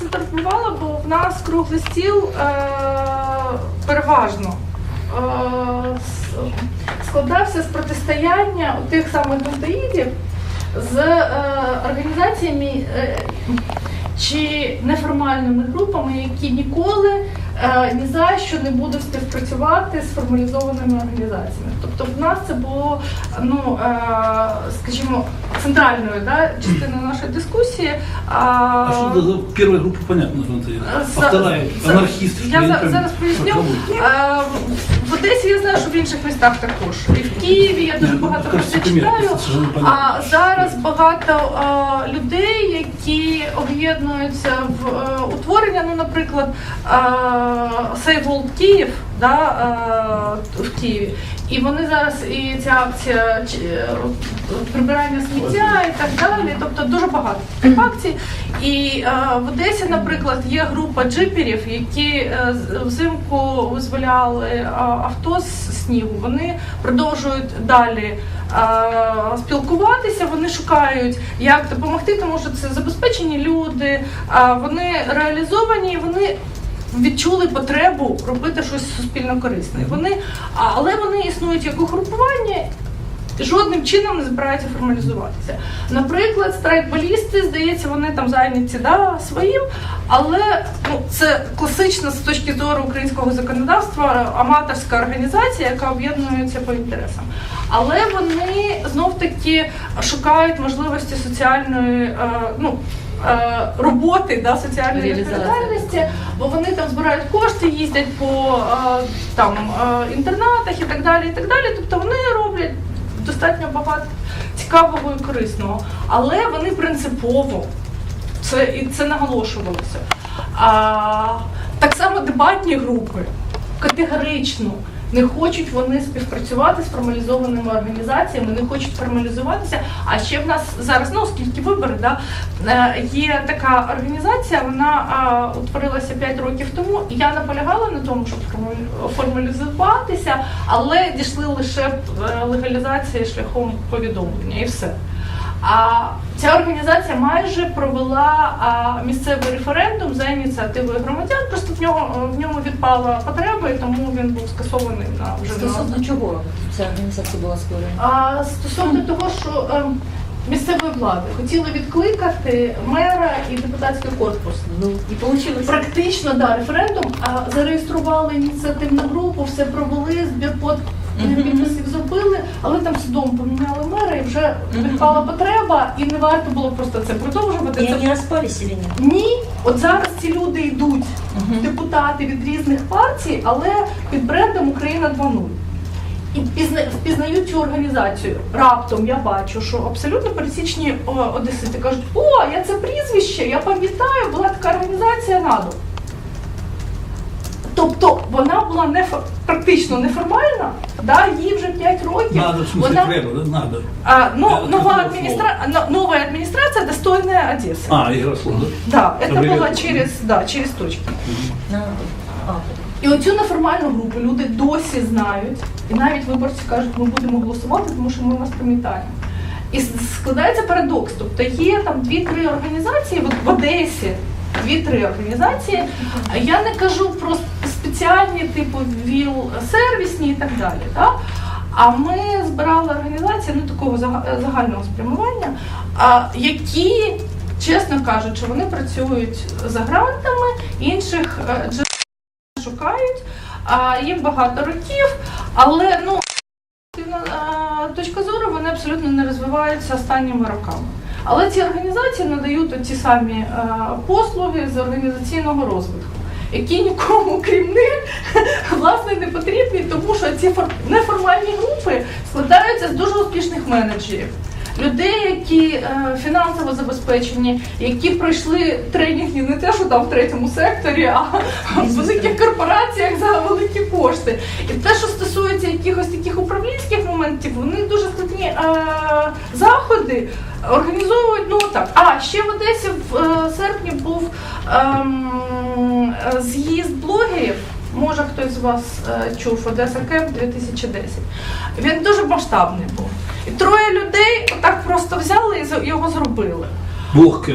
це турбувало, бо в нас круглий стіл е, переважно е, складався з протистояння тих самих гантоїдів з е, організаціями е, чи неформальними групами, які ніколи е, ні за що не будуть співпрацювати з формалізованими організаціями. Тобто в нас це було ну, е, скажімо, центральною да, частиною нашої дискусії. А что это за первая группа, понятно, что это. А З- вторая, з- анархисты, что Я не за- пойму. зараз поясню. Кого это? Е, В Одесі я знаю, що в інших містах також. І в Києві я дуже Ну, багато про кажется, це пример, читаю. совершенно понятно. А зараз багато е, людей, які об'єднуються в е, утворення, ну, наприклад, World Київ да, е, в Києві. І вони зараз і ця акція е, прибирання сміття і так далі. Тобто дуже багато таких акцій. І е, в Одесі, наприклад, є група джиперів, які взимку визволяли авто з снігу. Вони продовжують далі спілкуватися. Вони шукають, як допомогти, тому що це забезпечені люди, е, вони реалізовані, вони. Відчули потребу робити щось суспільно корисне. Вони, але вони існують як угрупування жодним чином не збираються формалізуватися. Наприклад, страйкболісти, здається, вони там зайняті да, своїм, але ну, це класична з точки зору українського законодавства аматорська організація, яка об'єднується по інтересам. Але вони знов таки шукають можливості соціальної е, ну, роботи, да, соціальної відповідальності, бо вони там збирають кошти, їздять по е, там е, інтернатах і так далі. І так далі. Тобто вони роблять достатньо багато цікавого і корисного, але вони принципово це і це наголошувалося. А, так само дебатні групи категорично не хочуть вони співпрацювати з формалізованими організаціями, не хочуть формалізуватися. А ще в нас зараз, ну оскільки вибори, да, е, є така організація, вона а, утворилася 5 років тому. І я наполягала на тому, щоб формалі- формалізуватися, але дійшли лише е, легалізації шляхом повідомлення і все. А ця організація майже провела а, місцевий референдум за ініціативою громадян. Просто в нього в ньому відпала потреба, і тому він був скасований на вже на Стосовно чого ця організація була створена? а стосовно того, що е, місцевої влади хотіли відкликати мера і депутатський корпус. Ну і вийшло. Практично да, референдум, а зареєстрували ініціативну групу, все провели, збір под Мгм. підписів зробили, але там судом поміняли мера і вже відпала потреба, і не варто було просто це продовжувати. Це распались или нет? ні, от зараз ці люди йдуть депутати від різних партій, але під брендом Україна 2.0. І впізнають цю організацію. Раптом я бачу, що абсолютно пересічні одесити кажуть, о, я це прізвище, я пам'ятаю, була така організація НАДО. Тобто вона була не фо- практично неформальна, да, їй вже 5 років. Надо, в смысле, вона, треба, да? Надо. а, ну, Это нова, какое администра... но- новая администрация достойная Одессы. А, Ярослав, да? Да, это Привет. было через, да, через точки. На- а, І оцю неформальну групу люди досі знають, і навіть виборці кажуть, ми будемо голосувати, тому що ми вас пам'ятаємо. І с- складається парадокс. Тобто є там дві-три організації от в Одесі. Дві-три організації. А Я не кажу про спеціальні, типу ВІЛ сервісні і так далі. Так? А ми збирали організації ну, такого загального спрямування, які, чесно кажучи, вони працюють за грантами інших е, джерел шукають, їм багато років, але ну е, точка зору вони абсолютно не розвиваються останніми роками. Але ці організації надають ті самі е, послуги з організаційного розвитку, які нікому, крім них, власне, не потрібні, тому що ці фор- неформальні групи складаються з дуже успішних менеджерів. Людей, які е, фінансово забезпечені, які пройшли тренінги не те, що там в третьому секторі, а в великих корпораціях за великі кошти. І те, що стосується якихось таких управлінських моментів, вони дуже складні е, заходи організовують. Ну так. А ще в Одесі в е, серпні був е, з'їзд блогерів. Може хтось з вас е, чув Одеса Кемп 2010. Він дуже масштабний був. І троє людей отак просто взяли і його зробили. Бог.